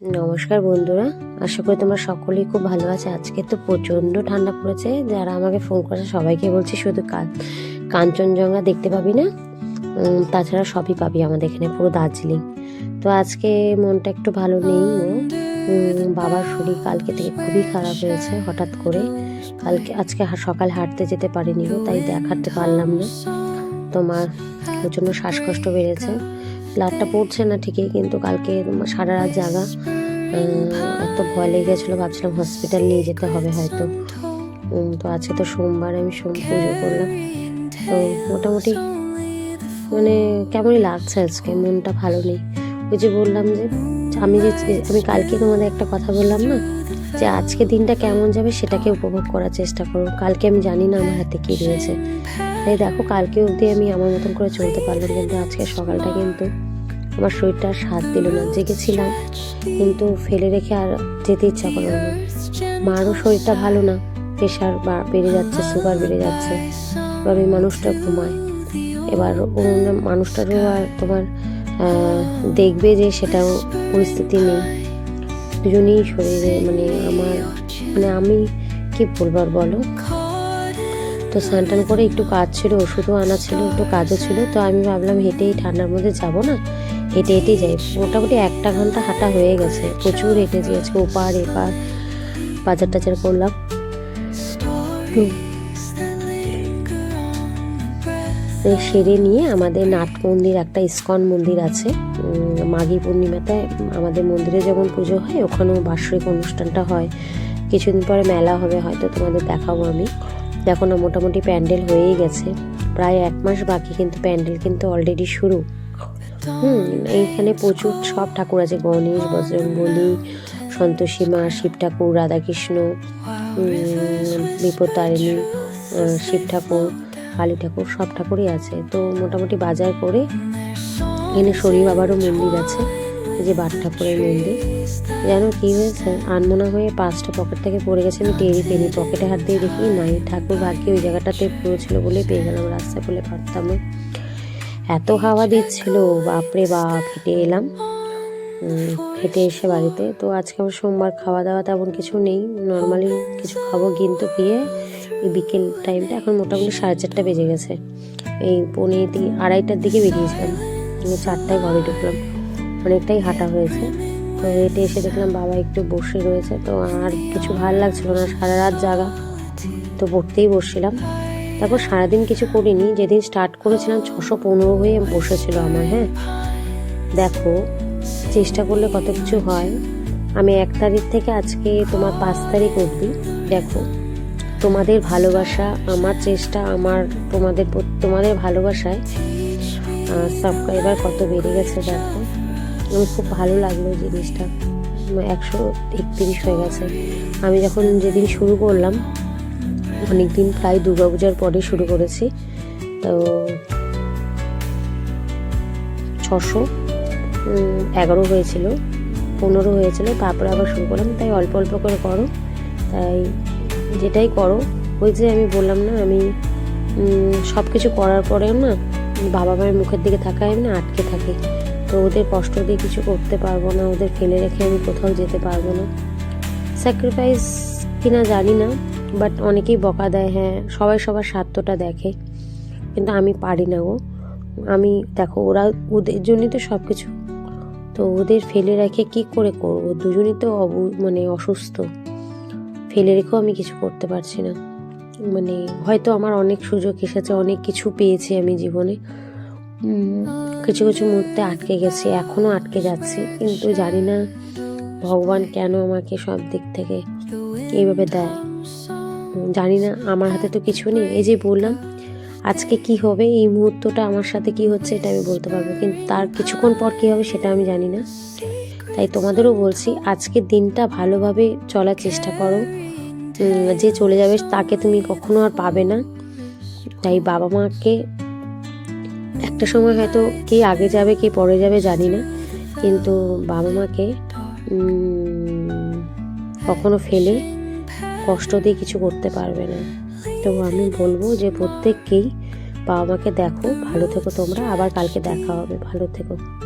নমস্কার বন্ধুরা, আশা করি তোমরা সকলেই খুব ভালো আছে। আজকে তো প্রচণ্ড ঠান্ডা পড়েছে, যারা আমাকে ফোন করেছে সবাইকে বলছি শুধু কাঞ্চনজঙ্ঘা দেখতে পাবি না? তাছাড়া সবই পাবি আমাদের এখানে, পুরো দার্জিলিং। তো আজকে মনটা একটু ভালো নেই বাবার শরীর কালকে থেকে খুবই খারাপ হয়েছে, হঠাৎ করে। কালকে, আজকে সকাল হাঁটতে যেতে পারিনি তাই দেখাতে পারলাম না। তোমার জন্য শ্বাসকষ্ট বেড়েছে। ব্লাডটা পড়ছে না ঠিকই, কিন্তু কালকে সারা রাত জাগা। এত ভয় লেগে গেছিল, ভাবছিলাম হসপিটাল নিয়ে যেতে হবে হয়তো। তো আজকে তো সোমবার, আমি সোম পুজো করলাম। তো মোটামুটি মানে কেমনই লাগছে আজকে, মনটা ভালো নেই। ওই যে বললাম যে, আমি যে, আমি কালকে তোমাদের একটা কথা বললাম না, যে আজকে দিনটা কেমন যাবে সেটাকে উপভোগ করার চেষ্টা করো। কালকে আমি জানি না আমার হাতে কী রয়েছে। তাই দেখো, কালকে অবধি আমি আমার মতন করে চলতে পারলাম কিন্তু আজকে সকালটা কিন্তু আমার শরীরটা আর সাথ দিল না, জেগেছিলাম। কিন্তু ফেলে রেখে আর যেতে ইচ্ছা করল না। মারও শরীরটা ভালো না, প্রেশার বা বেড়ে যাচ্ছে, সুগার বেড়ে যাচ্ছে। এবার ওই মানুষটা ঘুমায়। এবার মানুষটারও আর তোমার দেখবে যে সেটাও পরিস্থিতি নেই। দুজনেই শরীরে মানে আমার মানে আমি কি বলব আর বলো? তো স্নান করে একটু কাজ ছিল, ওষুধও আনা ছিল, একটু কাজও ছিল। তো আমি ভাবলাম হেঁটেই ঠান্ডার মধ্যে যাব না? হেঁটে হেঁটেই যাই। মোটামুটি একটা ঘণ্টা হাঁটা হয়ে গেছে। প্রচুর হেঁটেছি আজকে ওপার এপার বাজার টাজার করলাম। সেরে নিয়ে আমাদের নাট মন্দির, একটা ইস্কন মন্দির আছে। মাঘী পূর্ণিমাতে আমাদের মন্দিরে যেমন পুজো হয়, ওখানেও বার্ষিক অনুষ্ঠানটা হয়। কিছুদিন পরে মেলা হবে, হয়তো তোমাদের দেখাবো আমি। দেখো না, মোটামুটি প্যান্ডেল হয়েই গেছে। প্রায় এক মাস বাকি, কিন্তু প্যান্ডেল কিন্তু অলরেডি শুরু। হুম এইখানে প্রচুর সব ঠাকুর আছে গণেশ বজরঙ্গলী সন্তোষী মা শিব ঠাকুর রাধাকৃষ্ণ উম, বিপত্তারিণী শিব ঠাকুর কালী ঠাকুর সব ঠাকুরই আছে। তো মোটামুটি বাজার করে এখানে শনি বাবারও মন্দির আছে যে বাট ঠাকুরের মন্দির। যেন কী হয়েছে আনমোনা হয়ে পাঁচটা পকেট থেকে পড়ে গেছে আমি টেরি পেনি পকেটে হাত দিয়ে দেখি নাই ঠাকুর ভাগ্যে ওই জায়গাটাতে পুরো ছিল বলে পেয়ে গেলাম রাস্তা বলে পারতাম না। এত হাওয়া দিচ্ছিল, বাপরে বাপ, হেঁটে এলাম। হেঁটে এসে বাড়িতে। তো আজকে আমার সোমবার খাওয়া দাওয়া তেমন কিছু নেই। নর্মালি কিছু খাব, কিন্তু গিয়ে এই বিকেল টাইমটা এখন মোটামুটি সাড়ে চারটা বেজে গেছে। এই দিকে আড়াইটার দিকে বেরিয়েছিলাম। আমি চারটায় ঘরে ঢুকলাম। অনেকটাই হাঁটা হয়েছে। তো হেঁটে এসে দেখলাম বাবা একটু বসে রয়েছে। তো আর কিছু ভালো লাগছিল না, সারা রাত জাগা। তো পড়তেই বসছিলাম। তারপর সারাদিন কিছু করিনি, যেদিন স্টার্ট করেছিলাম ছশো পনেরো হয়ে বসেছিল আমার হ্যাঁ? দেখো, চেষ্টা করলে কত কিছু হয়। আমি এক তারিখ থেকে আজকে তোমার পাঁচ তারিখ অবধি, দেখো, তোমাদের ভালোবাসা, আমার চেষ্টা, আমার, তোমাদের তোমাদের ভালোবাসায় সাবস্ক্রাইবার কত বেড়ে গেছে, দেখো। আমার খুব ভালো লাগল জিনিসটা, একশো একত্রিশ হয়ে গেছে। আমি যখন যেদিন শুরু করলাম অনেক দিন প্রায় দুর্গাপূজার পরে শুরু করেছি। তো ছশো এগারো হয়েছিল, পনেরো হয়েছিল, তারপরে আবার শুরু করলাম, তাই অল্প অল্প করে করো। তাই যেটাই করো, ওই যে আমি বললাম না, আমি সব কিছু করার পরেও না, বাবা মায়ের মুখের দিকে থাকায় আমি না, আটকে থাকি। তো ওদের কষ্ট দিয়ে কিছু করতে পারব না, ওদের ফেলে রেখে আমি কোথাও যেতে পারব না। স্যাক্রিফাইস কিনা জানি না বাট অনেকেই বকা দেয় হ্যাঁ সবাই সবার স্বার্থটা দেখে। কিন্তু আমি পারি না গো। আমি, দেখো, ওরা, ওদের জন্যই তো সব কিছু তো ওদের ফেলে রেখে কি করে করব? দুজনই তো অবু- মানে অসুস্থ। ফেলে রেখেও আমি কিছু করতে পারছি না। মানে হয়তো আমার অনেক সুযোগ এসেছে, অনেক কিছু পেয়েছি আমি জীবনে। কিছু কিছু মুহূর্তে আটকে গেছি এখনও আটকে যাচ্ছি। কিন্তু জানি না ভগবান কেন আমাকে সব দিক থেকে এইভাবে দেয়। জানি না, আমার হাতে তো কিছু নেই। এই যে বললাম, আজকে কি হবে, এই মুহূর্তটা আমার সাথে কি হচ্ছে, এটা আমি বলতে পারব, কিন্তু তার কিছুক্ষণ পর কী হবে সেটা আমি জানি না। তাই তোমাদেরও বলছি আজকের দিনটা ভালোভাবে চলার চেষ্টা করো। যে চলে যাবে, তাকে তুমি কখনো আর পাবে না। তাই বাবা মাকে একটা সময় হয়তো কে আগে যাবে, কে পরে যাবে, জানি না। কিন্তু বাবা মাকে কখনো ফেলে কষ্ট দিয়ে কিছু করতে পারবে না। তো আমি বলব যে প্রত্যেককেই বাবা মাকে দেখো, ভালো থেকো তোমরা, আবার কালকে দেখা হবে। ভালো থেকো।